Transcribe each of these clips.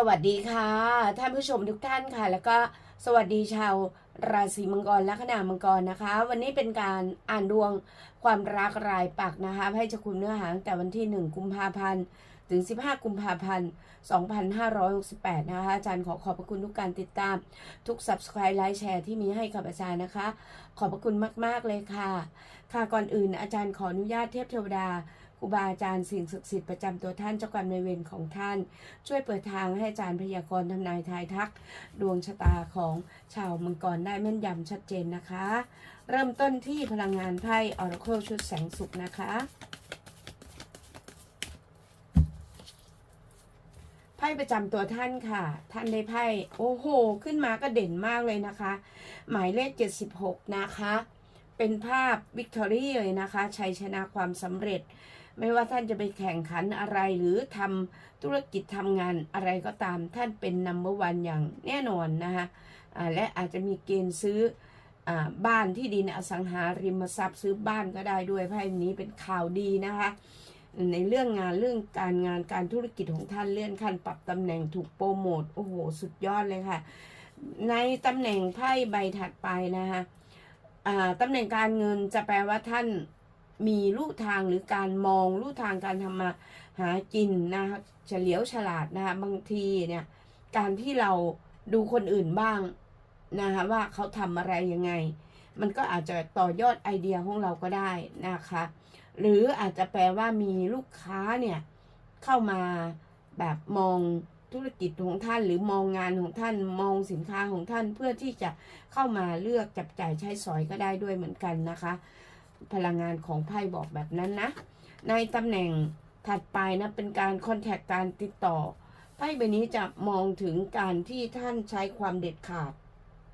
สวัสดีค่ะ ท่านผู้ชมทุกท่านค่ะ แล้วก็สวัสดีชาวราศีมังกรและขนามังกรนะคะ วันนี้เป็นการอ่านดวงความรักรายปักนะคะให้จะคุณเนื้อหาตั้งแต่วันที่ 1 กุมภาพันธ์ถึง 15 กุมภาพันธ์ 2568 นะคะ อาจารย์ขอขอบพระคุณทุกการติดตาม ทุก subscribe ไลค์แชร์ที่มีให้กับอาจารย์นะคะ ขอบพระคุณมาก ๆ เลยค่ะ ค่ะก่อนอื่นอาจารย์ขออนุญาตเทพเทวดา ครูบาอาจารย์สิ่งศักดิ์สิทธิ์ประจำตัวท่านเจ้ากรรมนายเวรของท่าน ช่วยเปิดทางให้อาจารย์พยากรณ์ทำนายทายทัก ดวงชะตาของชาวมังกรได้แม่นยำชัดเจนนะคะ เริ่มต้นที่พลังงานไพ่ออร์เคิลชุดแสงสุขนะคะไพ่ประจำตัวท่านค่ะ ท่านได้ไพ่โอ้โห ขึ้นมาก็เด่นมากเลยนะคะ หมายเลข 76 นะคะ เป็นภาพวิกตอรี่เลยนะคะ ชัยชนะความสำเร็จ ไม่ว่าท่านจะไปแข่งขันอะไรหรือทำธุรกิจทำงานอะไรก็ตาม ท่านเป็นนัมเบอร์วันอย่างแน่นอนนะคะและอาจจะมีเกณฑ์ซื้ออบ้านที่ดินอสังหาริมทรัพย์ซื้อบ้านก็ได้ด้วยไพ่นี้เป็นข่าวดีนะคะ ในเรื่องงานเรื่องการงานการธุรกิจของท่านเลื่อนขั้นปรับตำแหน่งถูกโปรโมทโอ้โห สุดยอดเลยค่ะ ในตำแหน่งไพ่ใบถัดไปนะคะตำแหน่งการเงินจะแปลว่าท่าน มีลู่ทางหรือการมองลู่ทางการทำมาหากินนะคะเฉลียวฉลาดนะคะบางทีเนี่ย การที่เราดูคนอื่นบ้างนะคะว่าเขาทำอะไรยังไง มันก็อาจจะต่อยอดไอเดียของเราก็ได้นะคะ หรืออาจจะแปลว่ามีลูกค้าเนี่ยเข้ามาแบบมองธุรกิจของท่านหรือมองงานของท่านมองสินค้าของท่านเพื่อที่จะเข้ามาเลือกจับจ่ายใช้สอยก็ได้ด้วยเหมือนกันนะคะ พลังงานของไพ่บอกแบบนั้นนะ ในตำแหน่งถัดไปนะเป็นการคอนแทคการติดต่อไพ่ใบนี้จะมองถึงการที่ท่านใช้ความเด็ดขาด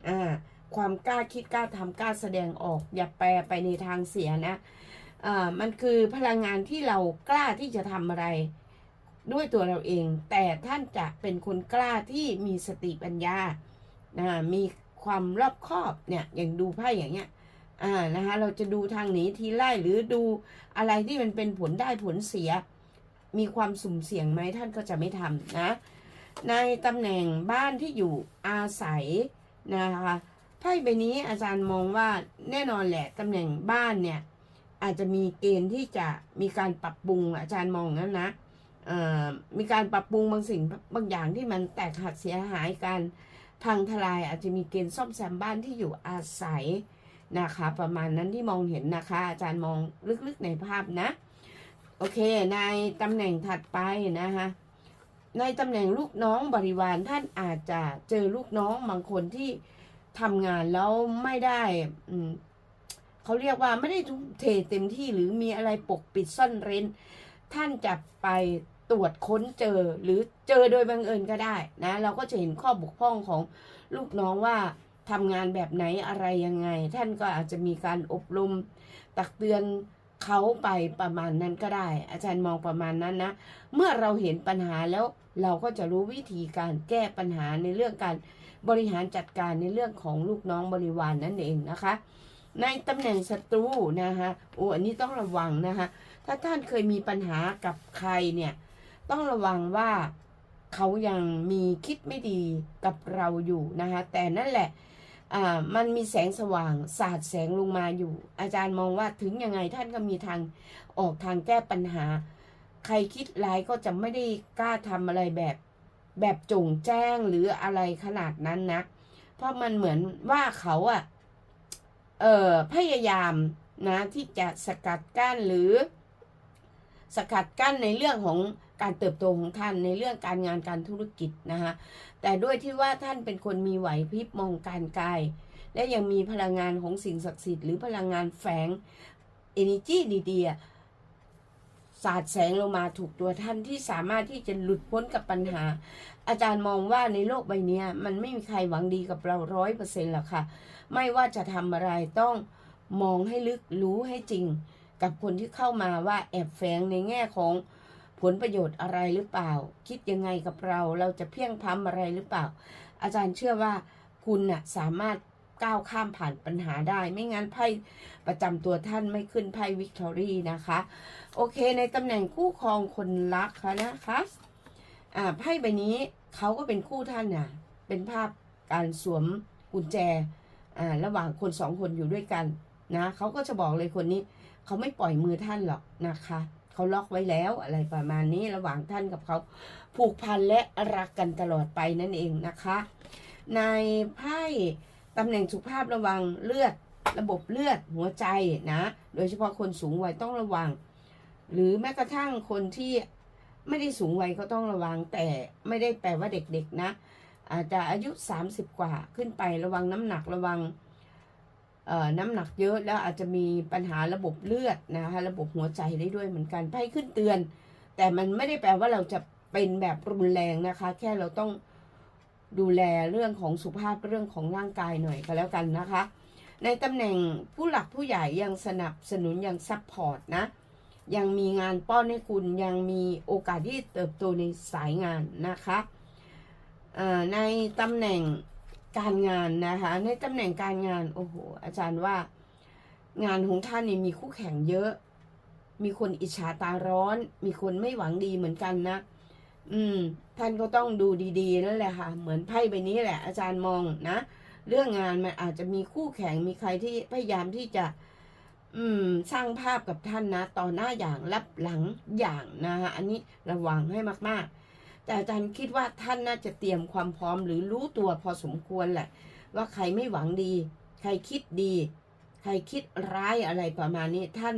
อ่าความกล้าคิดกล้าทำกล้าแสดงออก อย่าแปลไปในทางเสียนะอ่ามันคือพลังงานที่เรากล้าที่จะทำอะไรด้วยตัวเราเอง แต่ท่านจะเป็นคนกล้าที่มีสติปัญญานะมีความรอบคอบเนี่ยอย่างดูไพ่อย่างเงี้ย อ่านะคะเราจะดูทางหนีทีไล่หรือดูอะไรที่มันเป็นผลได้ผลเสีย มีความสุ่มเสี่ยงไหมท่านก็จะไม่ทำนะ ในตำแหน่งบ้านที่อยู่อาศัยนะคะไพ่ใบนี้อาจารย์มองว่าแน่นอนแหละตำแหน่งบ้านเนี่ยอาจจะมีเกณฑ์ที่จะมีการปรับปรุงอาจารย์มองงั้นนะมีการปรับปรุงบางสิ่งบางอย่างที่มันแตกหักเสียหายการพังทลายอาจจะมีเกณฑ์ซ่อมแซมบ้านที่อยู่อาศัย นะคะ ประมาณนั้นที่มองเห็นนะคะ อาจารย์มองลึกๆในภาพนะ โอเค ในตำแหน่งถัดไปนะคะในตำแหน่งลูกน้องบริวารท่านอาจจะเจอลูกน้องบางคนที่ทำงานแล้วไม่ได้เขาเรียกว่าไม่ได้ทุ่มเทเต็มที่หรือมีอะไรปกปิดซ่อนเร้น ท่านจะไปตรวจค้นเจอหรือเจอโดยบังเอิญก็ได้นะ เราก็จะเห็นข้อบกพร่องของลูกน้องว่า ทำงานแบบไหนอะไรยังไง ท่านก็อาจจะมีการอบรมตักเตือนเขาไปประมาณนั้นก็ได้ อาจารย์มองประมาณนั้นนะ เมื่อเราเห็นปัญหาแล้วเราก็จะรู้วิธีการแก้ปัญหาในเรื่องการบริหารจัดการในเรื่องของลูกน้องบริวารนนั่นเองนะคะ ในตำแหน่งศัตรูนะคะโอ้อันนี้ต้องระวังนะคะถ้าท่านเคยมีปัญหากับใครเนี่ย ต้องระวังว่า เขายังมีคิดไม่ดีกับเราอยู่นะคะแต่นั่นแหละมันมีแสงสว่างสาดแสงลงมาอยู่ อาจารย์มองว่าถึงยังไงท่านก็มีทางออกทางแก้ปัญหา ใครคิดร้ายก็จะไม่ได้กล้าทำอะไรแบบ แบบจงแจ้งหรืออะไรขนาดนั้นนะ เพราะมันเหมือนว่าเขาอะเออพยายามนะที่จะสกัดกั้นหรือ สกัดกั้นในเรื่องของ การเติบโตของท่านในเรื่องการงานการธุรกิจนะคะแต่ด้วยที่ว่าท่านเป็นคนมีไหวพริบมองการไกลและยังมีพลังงานของสิ่งศักดิ์สิทธิ์หรือพลังงานแฝง energy ดีๆสาดแสงลงมาถูกตัวท่านที่สามารถที่จะหลุดพ้นกับปัญหา อาจารย์มองว่าในโลกใบนี้มันไม่มีใครหวังดีกับเราร้อยเปอร์เซ็นต์หรอกค่ะ ไม่ว่าจะทำอะไรต้องมองให้ลึกรู้ให้จริง กับคนที่เข้ามาว่าแอบแฝงในแง่ของ ผลประโยชน์อะไรหรือเปล่า คิดยังไงกับเราเราจะเพียงพล้ำอะไรหรือเปล่า อาจารย์เชื่อว่าคุณน่ะสามารถก้าวข้ามผ่านปัญหาได้ ไม่งั้นไพ่ประจำตัวท่านไม่ขึ้นไพ่วิกตอรี่นะคะ โอเค ในตำแหน่งคู่ครองคนรักค่ะนะคะอ่าไพ่ใบนี้เขาก็เป็นคู่ท่านน่ะเป็นภาพการสวมกุญแจอ่าระหว่างคนสองคนอยู่ด้วยกันนะเขาก็จะบอกเลยคนนี้เขาไม่ปล่อยมือท่านหรอกนะคะ เขาล็อกไว้แล้วอะไรประมาณนี้ระหว่างท่านกับเขาผูกพันและรักกันตลอดไปนั่นเองนะคะ ในไพ่ตำแหน่งสุขภาพระวังเลือดระบบเลือดหัวใจนะ โดยเฉพาะคนสูงวัยต้องระวัง หรือแม้กระทั่งคนที่ไม่ได้สูงวัยก็ต้องระวัง แต่ไม่ได้แปลว่าเด็กๆนะ อาจจะอายุ 30 กว่าขึ้นไประวังน้ำหนักระวัง น้ำหนักเยอะแล้วอาจจะมีปัญหาระบบเลือดนะคะระบบหัวใจได้ด้วยเหมือนกันไพ่ขึ้นเตือน แต่มันไม่ได้แปลว่าเราจะเป็นแบบรุนแรงนะคะ แค่เราต้องดูแลเรื่องของสุขภาพเรื่องของร่างกายหน่อยก็แล้วกันนะคะ ในตำแหน่งผู้หลักผู้ใหญ่ยังสนับสนุนยังซัพพอร์ตนะ ยังมีงานป้อนให้คุณยังมีโอกาสที่เติบโตในสายงานนะคะในตำแหน่ง การงานนะคะ ในตำแหน่งการงานโอ้โหอาจารย์ว่า งานของท่านนี่มีคู่แข่งเยอะ มีคนอิจฉาตาร้อน มีคนไม่หวังดีเหมือนกันนะอืม ท่านก็ต้องดูดีๆนั่นแหละค่ะ เหมือนไพ่ใบนี้แหละ อาจารย์มองนะเรื่องงานมันอาจจะมีคู่แข่งมีใครที่พยายามที่จะ อืม สร้างภาพกับท่านนะต่อหน้าอย่างรับหลังอย่างนะคะอันนี้ระวังให้มากๆ แต่อาจารย์คิดว่าท่านน่าจะเตรียมความพร้อมหรือรู้ตัวพอสมควรแหละ ว่าใครไม่หวังดี ใครคิดดี ใครคิดร้ายอะไรประมาณนี้ท่าน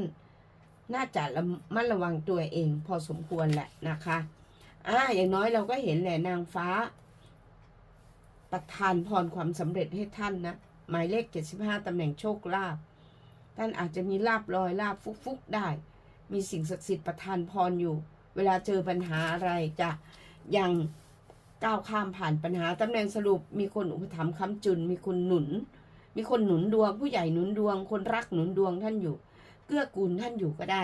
น่าจะระมัดระวังตัวเองพอสมควรแหละนะคะอ่าอย่างน้อยเราก็เห็นแหละนางฟ้า ประทานพรความสำเร็จให้ท่านนะหมายเลขเจ็ดสิบห้าตำแหน่งโชคลาภท่านอาจจะมีลาบลอยลาบฟุกฟุกๆได้ มีสิ่งศักดิ์สิทธิ์ประทานพรอยู่ เวลาเจอปัญหาอะไรจะ ยังก้าวข้ามผ่านปัญหาตำแหน่งสรุป มีคนอุปถัมภ์ค้ำจุน มีคนหนุน มีคนหนุนดวง ผู้ใหญ่หนุนดวง คนรักหนุนดวงท่านอยู่ เกื้อกูลท่านอยู่ก็ได้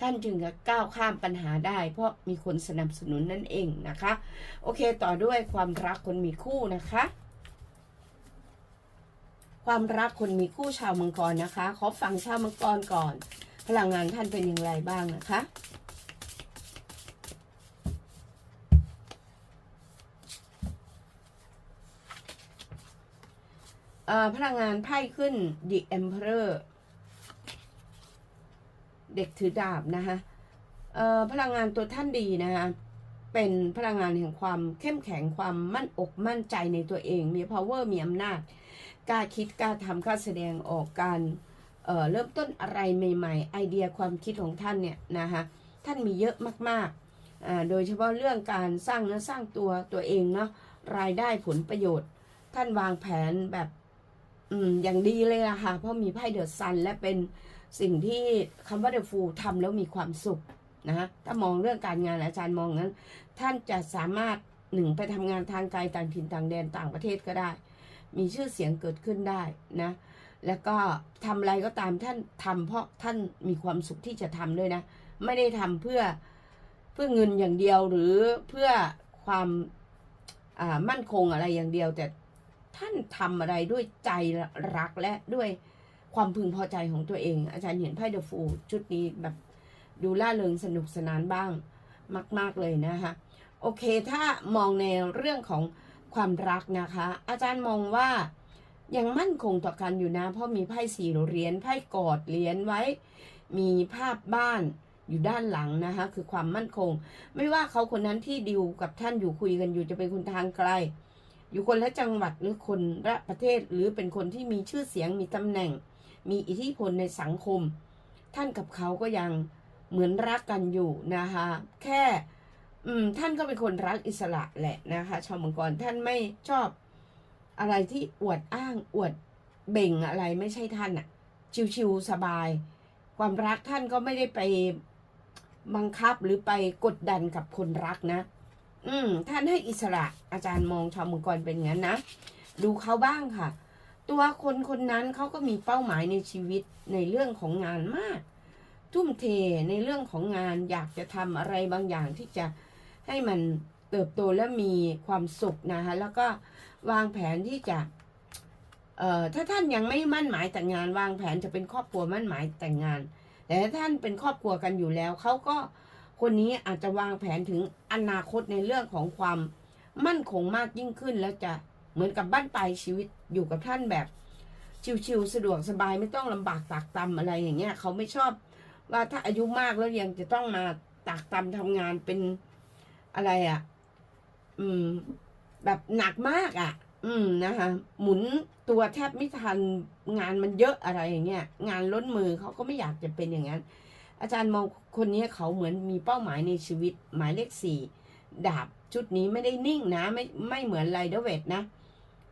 ท่านจึงจะก้าวข้ามปัญหาได้ เพราะมีคนสนับสนุนนั่นเองนะคะ โอเคต่อด้วยความรักคนมีคู่นะคะ ความรักคนมีคู่ชาวมังกรนะคะ ขอฟังชาวมังกรก่อน พลังงานท่านเป็นอย่างไรบ้างนะคะ เอ่อ พลังงานไพ่ขึ้น The Emperor เด็กถือดาบนะคะพลังงานตัวท่านดีนะคะเป็นพลังงานแห่งความเข้มแข็งความมั่นอกมั่นใจในตัวเอง มี power มีอำนาจกล้าคิดกล้าทำกล้าแสดงออกการเเริ่มต้นอะไรใหม่ๆ ไอเดียความคิดของท่านเนี่ยนะคะท่านมีเยอะมากๆ โดยเฉพาะเรื่องการสร้างเนื้อสร้างตัวตัวเองเนาะรายได้ผลประโยชน์ ท่านวางแผนแบบ อืมอย่างดีเลยอะค่ะ เพราะมีไพ่เดอะซันและเป็นสิ่งที่คำว่าเดอะฟูทำแล้วมีความสุขนะถ้ามองเรื่องการงานอาจารย์มองงั้น ท่านจะสามารถหนึ่งไปทำงานทางไกลต่างถิ่นต่างแดนต่างประเทศก็ได้ มีชื่อเสียงเกิดขึ้นได้นะแล้วก็ทำอะไรก็ตามท่านทำเพราะท่านมีความสุขที่จะทำด้วยนะ ไม่ได้ทำเพื่อเพื่อเงินอย่างเดียวหรือเพื่อความมั่นคงอะไรอย่างเดียว แต่ ท่านทำอะไรด้วยใจรักและด้วยความพึงพอใจของตัวเอง อาจารย์เห็นไพ่เดอะฟูชุดนี้แบบดูล่าเริงสนุกสนานบ้างมาก ๆ เลยนะคะโอเคถ้ามองในเรื่องของความรักนะคะ อาจารย์มองว่ายังมั่นคงต่อกันอยู่นะ เพราะมีไพ่สี่เหรียญไพ่กอดเหรียญไว้ มีภาพบ้านอยู่ด้านหลังนะคะ คือความมั่นคง ไม่ว่าเขาคนนั้นที่ดิวกับท่านอยู่คุยกันอยู่จะเป็นคนทางไกล อยู่คนละจังหวัดหรือคนละประเทศหรือเป็นคนที่มีชื่อเสียงมีตำแหน่ง มีอิทธิพลในสังคม ท่านกับเขาก็ยังเหมือนรักกันอยู่นะคะแค่ท่านก็เป็นคนรักอิสระแหละนะคะชาวมังกรท่านไม่ชอบอะไรที่อวดอ้างอวดเบ่งอะไรไม่ใช่ท่านอะชิวๆสบาย ความรักท่านก็ไม่ได้ไปบังคับหรือไปกดดันกับคนรักนะ อืมท่านให้อิสระอาจารย์มองชาวมังกรเป็นงั้นนะ ดูเขาบ้างค่ะ ตัวคนคนนั้นเขาก็มีเป้าหมายในชีวิตในเรื่องของงานมาก ทุ่มเทในเรื่องของงานอยากจะทำอะไรบางอย่างที่จะให้มันเติบโตและมีความสุขนะคะแล้วก็วางแผนที่จะเอ่อถ้าท่านยังไม่มั่นหมายแต่งงานวางแผนจะเป็นครอบครัวมั่นหมายแต่งงาน แต่ถ้าท่านเป็นครอบครัวกันอยู่แล้วเขาก็ คนนี้อาจจะวางแผนถึงอนาคตในเรื่องของความมั่นคงมากยิ่งขึ้น แล้วจะเหมือนกับบ้านปลายชีวิตอยู่กับท่านแบบ ชิวๆสะดวกสบายไม่ต้องลำบากตากตำอะไรอย่างเงี้ยเขาไม่ชอบว่าถ้าอายุมากแล้วยังจะต้องมาตากตำทำงานเป็นอะไรอะ่ะ อืม แบบหนักมากอะ่ะ อืมนะคะหมุนตัวแทบไม่ทันงานมันเยอะอะไรอย่างเงี้ยงานล้นมือเขาก็ไม่อยากจะเป็นอย่างนั้น อาจารย์มองคนนี้เขาเหมือนมีเป้าหมายในชีวิตหมายเลขสี่ดาบชุดนี้ไม่ได้นิ่งนะ ไม่ไม่เหมือนไรเดอร์เวทนะ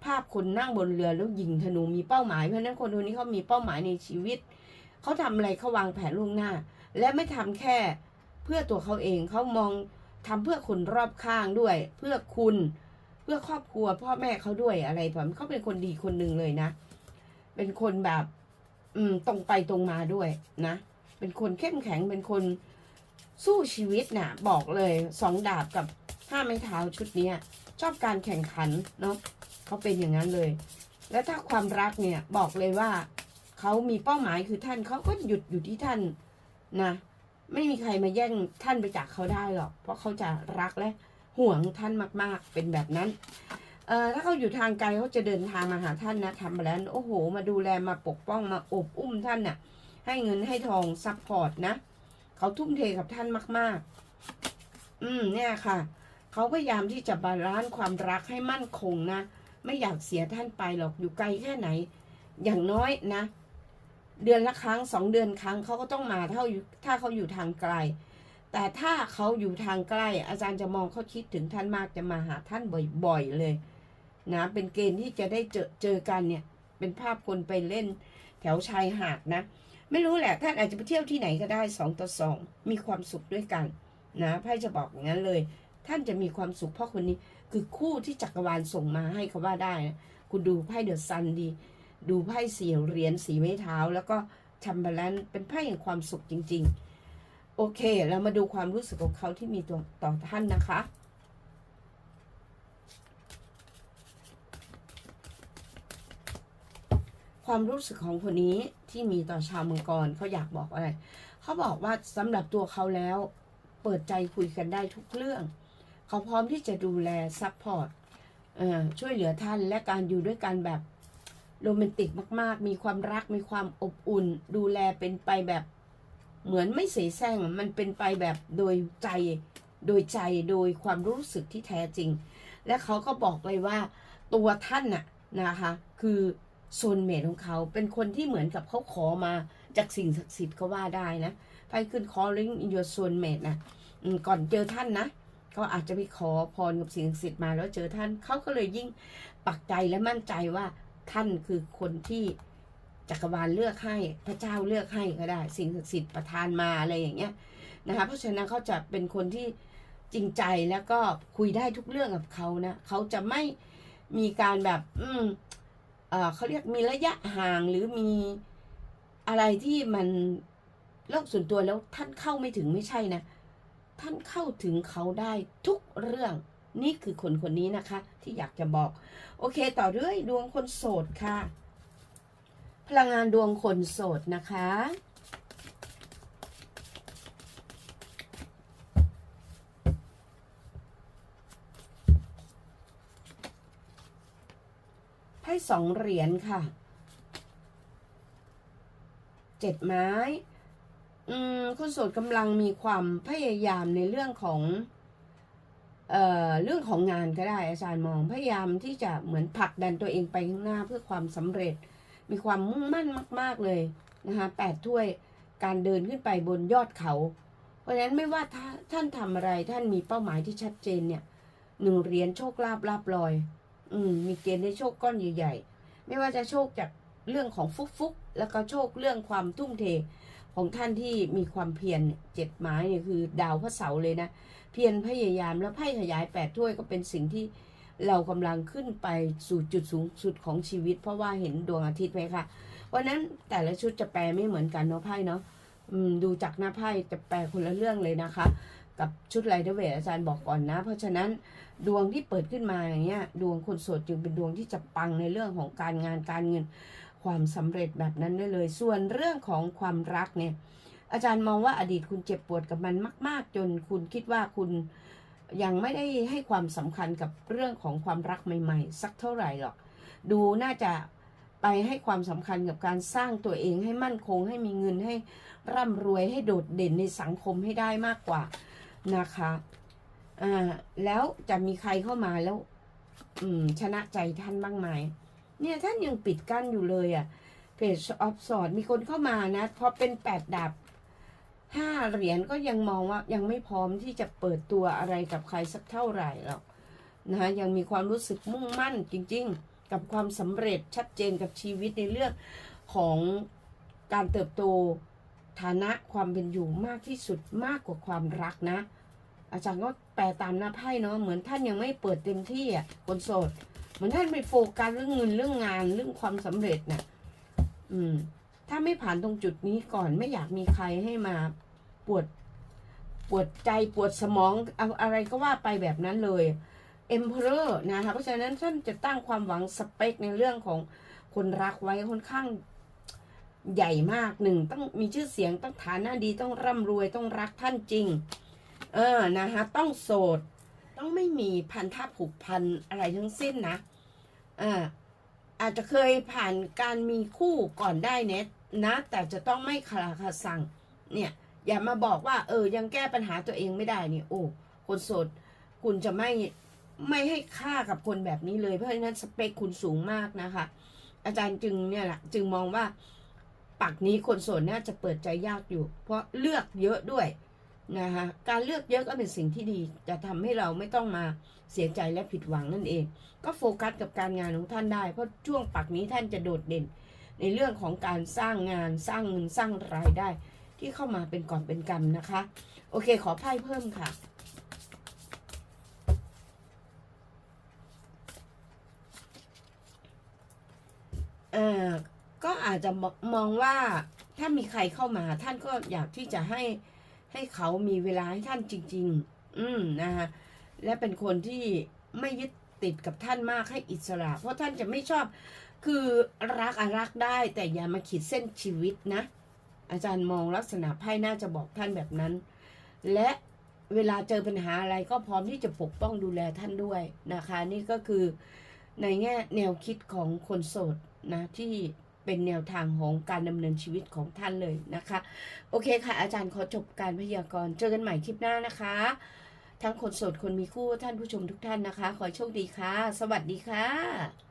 ภาพคนนั่งบนเรือแล้วยิงธนูมีเป้าหมายเพราะนั้นคนคนนี้เขามีเป้าหมายในชีวิตเขาทำอะไรเขาวางแผนล่วงหน้า และไม่ทำแค่เพื่อตัวเขาเองเขามองทำเพื่อคนรอบข้างด้วย เพื่อคุณเพื่อครอบครัวพ่อแม่เขาด้วยอะไรแบบเขาเป็นคนดีคนหนึ่งเลยนะ เป็นคนแบบ อืมตรงไปตรงมาด้วยนะ เป็นคนเข้มแข็งเป็นคนสู้ชีวิตน่ะ บอกเลยสองดาบกับห้าไม้เท้าชุดนี้ชอบการแข่งขันเนาะเขาเป็นอย่างนั้นเลย แล้วถ้าความรักเนี่ยบอกเลยว่าเขามีเป้าหมายคือท่านเขาก็หยุดอยู่ที่ท่านนะไม่มีใครมาแย่งท่านไปจากเขาได้หรอก เพราะเขาจะรักและห่วงท่านมากๆ เป็นแบบนั้น เอ่อถ้าเขาอยู่ทางไกลเขาจะเดินทางมาหาท่านนะทำมาแล้ว โอ้โห มาดูแลมาปกป้องมาอบอุ้มท่านน่ะ ให้เงินให้ทองซัพพอร์ตนะเขาทุ่มเทกับท่านมาก ๆ อืมเนี่ยค่ะ เขาพยายามที่จะบาลานซ์ความรักให้มั่นคงนะ ไม่อยากเสียท่านไปหรอกอยู่ไกลแค่ไหน อย่างน้อยนะ เดือนละครั้งสองเดือนครั้งเขาก็ต้องมาเท่าอยู่ถ้าเขาอยู่ทางไกล แต่ถ้าเขาอยู่ทางใกล้ อาจารย์จะมองเขาคิดถึงท่านมากจะมาหาท่านบ่อย ๆ เลยนะเป็นเกณฑ์ที่จะได้เจอเจอกันเนี่ย เป็นภาพคนไปเล่น แถวชายหาดนะ ไม่รู้แหละ ท่านอาจจะไปเที่ยวที่ไหนก็ได้สองต่อสองมีความสุขด้วยกันนะไพ่จะบอกอย่างนั้นเลย ท่านจะมีความสุขเพราะคนนี้คือคู่ที่จักรวาลส่งมาให้เขาว่าได้นะคุณดูไพ่เดอะซันดี ดูไพ่สีเหรียญสีไม้เท้า แล้วก็ชัมเบลันเป็นไพ่แห่งความสุขจริง ๆ โอเค เรามาดูความรู้สึกของเขาที่มีตัวต่อท่านนะคะความรู้สึกของคนนี้ ที่มีต่อชาวมังกรเขาอยากบอกอะไร เขาบอกว่าสำหรับตัวเขาแล้ว เปิดใจคุยกันได้ทุกเรื่อง เขาพร้อมที่จะดูแลซัพพอร์ตช่วยเหลือท่านและการอยู่ด้วยกันแบบโรแมนติกมาก ๆ มีความรักมีความอบอุ่น ดูแลเป็นไปแบบเหมือนไม่เสแสร้งมันเป็นไปแบบโดยใจโดยใจโดยความรู้สึกที่แท้จริง และเขาก็บอกเลยว่าตัวท่านน่ะนะคะ คือ โซนเมทของเขาเป็นคนที่เหมือนกับเขาขอมาจากสิ่งศักดิ์สิทธิ์ก็ว่าได้นะไปขึ้น calling in your soulmate นะก่อนเจอท่านนะเขาอาจจะไปขอพรกับสิ่งศักดิ์สิทธิ์มาแล้วเจอท่านเขาก็เลยยิ่งปักใจและมั่นใจว่าท่านคือคนที่จักรวาลเลือกให้พระเจ้าเลือกให้ก็ได้ สิ่งศักดิ์สิทธิ์ประทานมาอะไรอย่างเงี้ยนะคะเพราะฉะนั้นเขาจะเป็นคนที่จริงใจแล้วก็คุยได้ทุกเรื่องกับเขานะเขาจะไม่มีการแบบ อืม เขาเรียกมีระยะห่างหรือมีอะไรที่มันโลกส่วนตัวแล้วท่านเข้าไม่ถึงไม่ใช่นะ ท่านเข้าถึงเขาได้ทุกเรื่อง นี่คือคนคนนี้นะคะ ที่อยากจะบอก โอเค ต่อเรื่อยดวงคนโสดค่ะ พลังงานดวงคนโสดนะคะ สองเหรียญค่ะเจ็ดไม้ อืมคนโสดกำลังมีความพยายามในเรื่องของเอ่อเรื่องของงานก็ได้อาจารย์มองพยายามที่จะเหมือนผลักดันตัวเองไปข้างหน้าเพื่อความสำเร็จ มีความมุ่งมั่นมาก ๆเลยนะคะแปดถ้วยการเดินขึ้นไปบนยอดเขา เพราะฉะนั้นไม่ว่าท่าท่านทำอะไรท่านมีเป้าหมายที่ชัดเจนเนี่ยหนึ่งเหรียญโชคลาภลาบลอย อืมมีเกณฑ์ได้โชคก้อนใหญ่ๆไม่ว่าจะโชคจากเรื่องของฟุกฟุกๆแล้วก็โชคเรื่องความทุ่มเทของท่านที่มีความเพียรเนี่ยเจ็ดไม้เนี่ยคือ ดาวพระเสาร์เลยนะ เพียรพยายามแล้วไพ่ขยายแปดถ้วยก็เป็นสิ่งที่เรากำลังขึ้นไปสู่จุดสูงสุดของชีวิต เพราะว่าเห็นดวงอาทิตย์ไหมคะวันนั้นแต่ละชุดจะแปลไม่เหมือนกันเนาะไพ่เนาะดูจากหน้าไพ่จะแปลคนละเรื่องเลยนะคะ กับชุดไรเดเวทอาจารย์บอกก่อนนะ เพราะฉะนั้น ดวงที่เปิดขึ้นมาอย่างเงี้ย ดวงคนโสดจึงเป็นดวงที่จะปังในเรื่องของการงานการเงิน ความสำเร็จแบบนั้นได้เลย ส่วนเรื่องของความรักเนี่ย อาจารย์มองว่าอดีตคุณเจ็บปวดกับมันมาก ๆ จนคุณคิดว่าคุณยังไม่ได้ให้ความสำคัญกับเรื่องของความรักใหม่ ๆ สักเท่าไหร่หรอก ดูน่าจะไปให้ความสำคัญกับการสร้างตัวเองให้มั่นคง ให้มีเงินให้ร่ำรวยให้โดดเด่นในสังคมให้ได้มากกว่านะคะ อ่าแล้วจะมีใครเข้ามาแล้ว อืม ชนะใจท่านบ้างไหมเนี่ยท่านยังปิดกั้นอยู่เลยอะ่ะเพจออฟสอดมีคนเข้ามานะพอเป็นแปดดาบห้าเหรียญก็ยังมองว่ายังไม่พร้อมที่จะเปิดตัวอะไรกับใครสักเท่าไหร่หรอกนะคะยังมีความรู้สึกมุ่งมั่นจริง ๆ กับความสำเร็จชัดเจนกับชีวิตในเรื่องของการเติบโตฐานะความเป็นอยู่มากที่สุดมากกว่าความรักนะ อาจารย์ก็แปลตามหน้าไพ่เนาะเหมือนท่านยังไม่เปิดเต็มที่อะคนโสด เหมือนท่านไปโฟกัสเรื่องเงินเรื่องงานเรื่องความสำเร็จน่ะอืม ถ้าไม่ผ่านตรงจุดนี้ก่อนไม่อยากมีใครให้มาปวดปวดใจปวดสมองเอาอะไรก็ว่าไปแบบนั้นเลย Emperor นะคะเพราะฉะนั้นท่านจะตั้งความหวังสเปคในเรื่องของคนรักไว้ค่อนข้างใหญ่มากหนึ่งต้องมีชื่อเสียงต้องฐานะดีต้องร่ำรวยต้องรักท่านจริง เออนะคะต้องโสด ต้องไม่มีพันธะผูกพันอะไรทั้งสิ้นนะอ่าอาจจะเคยผ่านการมีคู่ก่อนได้เน็ตนะ แต่จะต้องไม่คลาคาสั่งเนี่ยอย่ามาบอกว่า เออ ยังแก้ปัญหาตัวเองไม่ได้นี่โอ้คนโสดคุณจะไม่ไม่ให้ค่ากับคนแบบนี้เลย เพราะฉะนั้นสเปคคุณสูงมากนะคะ อาจารย์จึงเนี่ยแหละจึงมองว่าปักนี้คนโสดน่าจะเปิดใจยากอยู่ เพราะเลือกเยอะด้วย นะคะการเลือกเยอะก็เป็นสิ่งที่ดี จะทำให้เราไม่ต้องมาเสียใจและผิดหวังนั่นเอง ก็โฟกัสกับการงานของท่านได้ เพราะช่วงปักนี้ท่านจะโดดเด่น ในเรื่องของการสร้างงานสร้างเงินสร้างรายได้ ที่เข้ามาเป็นก่อนเป็นกรรมนะคะ โอเคขอไพ่เพิ่มค่ะเออก็อาจจะมองว่าถ้ามีใครเข้ามาท่านก็อยากที่จะให้ ให้เขามีเวลาให้ท่านจริง ๆ อืมนะคะและเป็นคนที่ไม่ยึดติดกับท่านมากให้อิสระ เพราะท่านจะไม่ชอบคือรักอะรักได้ แต่อย่ามาขีดเส้นชีวิตนะ อาจารย์มองลักษณะไพ่น่าจะบอกท่านแบบนั้น และเวลาเจอปัญหาอะไรก็พร้อมที่จะปกป้องดูแลท่านด้วยนะคะ นี่ก็คือในแง่แนวคิดของคนโสดนะที่ เป็นแนวทางของการดำเนินชีวิตของท่านเลยนะคะ โอเคค่ะ อาจารย์ขอจบการพยากรณ์เจอกันใหม่คลิปหน้านะคะ ทั้งคนโสดคนมีคู่ท่านผู้ชมทุกท่านนะคะ ขอโชคดีค่ะ สวัสดีค่ะ